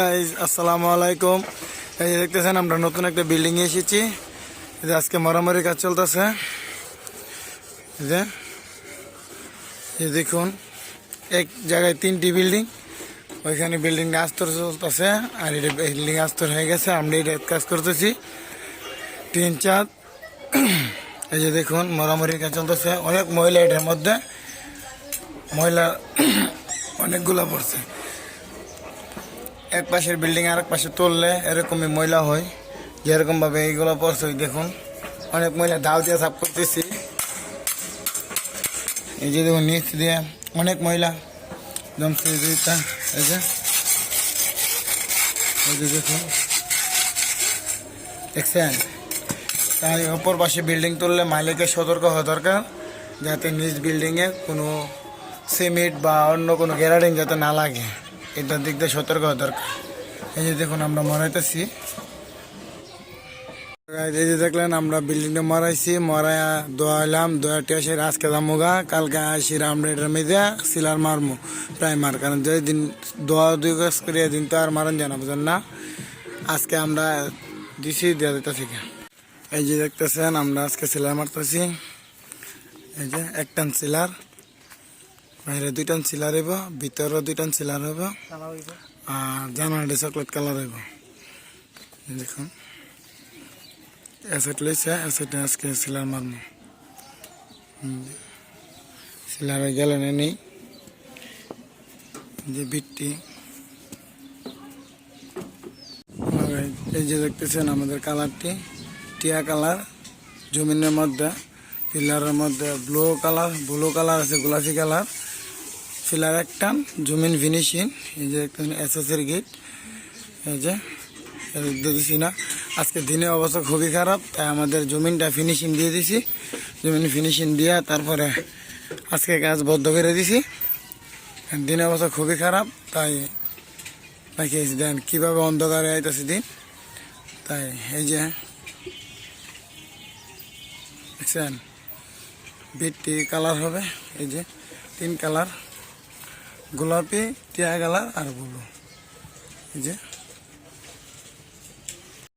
Guys আসসালামু আলাইকুম। এই যে দেখতেছেন, আমরা নতুন একটা বিল্ডিং এসেছি। যে আজকে মরামরি কাজ চলতেছে। যে, এই দেখুন, এক জায়গায় তিনটি বিল্ডিং ওইখানে বিল্ডিং আস্তর চলতেছে, আর এটা বিল্ডিং আস্তর হয়ে গেছে। আমরা এটা কাজ করতেছি। তিন চাঁদ এই যে দেখুন মরামরি কাজ চলতেছে। অনেক মহিলা এটার মধ্যে। মহিলা অনেকগুলা পড়ছে। এক পাশের বিল্ডিং আর এক পাশে তুললে এরকমই ময়লা হয়। যেরকম ভাবে এইগুলো পড়ছে দেখুন। অনেক ময়লা দাও দিয়ে সাফ করতেছি। এই যে দেখুন, নিচ দিয়ে অনেক ময়লা জমছে এই যে দেখুন। দেখছেন? তাই অপর পাশে বিল্ডিং তুললে মালিকের সতর্ক হওয়া দরকার, যাতে নিজ বিল্ডিংয়ে কোনো সিমেন্ট বা অন্য কোনো গ্যারাডিং যাতে না লাগে। এটার দিক দিয়ে সতর্ক হওয়া দরকার। এই যে দেখুন, আমরা মরাইতেছি। এই যে দেখলেন, আমরা বিল্ডিংটা মরাইছি। মরাইয়া দোয়াইলাম দোয়াটি আসে আজকে দামুগা কালকে আসি রাম রামরেডের মেয়েদা সিলার মারমু, প্রায় মার। কারণ যে দিন দোয়া দুই গাছ করিয়া দিন তো আর মারান জানা বুঝেন না? আজকে আমরা দিছি দেওয়া দিতে থেকে এই যে দেখতেছেন, আমরা আজকে সিলার মারতেছি। এই যে, এক টান সিলার বাইরে দুই টান সিলার হইব ভিতরে দুই টান সিলার হইব আর জানুয়ারি চকলেট কালার হইব দেখুন। অ্যাসেট লইছে অ্যাসেটে আজকে সিলার মারমু সিলার গেলেন নেই? যে বিটটি এই যে দেখতেছেন আমাদের কালারটি। টিয়া কালার জমিনের মধ্যে। পিলারের মধ্যে ব্লু কালার ব্লু কালার আছে, গোলাপি কালার। পিলার একটা জমিন ফিনিশিং, এই যে একটা এসএসের গেট এই যে এদিক দিয়ে দিছি না। আজকে দিনে অবস্থা খুবই খারাপ, তাই আমাদের জমিনটা ফিনিশিং দিয়ে দিছি। জমিন ফিনিশিং দিয়ে তারপরে আজকে কাজ বদ্ধ করে দিছি। দিনে অবস্থা খুবই খারাপ, তাই নাকি দেন, কীভাবে অন্ধকারে আইতেছে দিন। তাই, এই যে, দেখছেন? বিটটি কালার হবে এই যে তিন কালার গোলাপি টিয়া কালার আর ব্লু এই যে।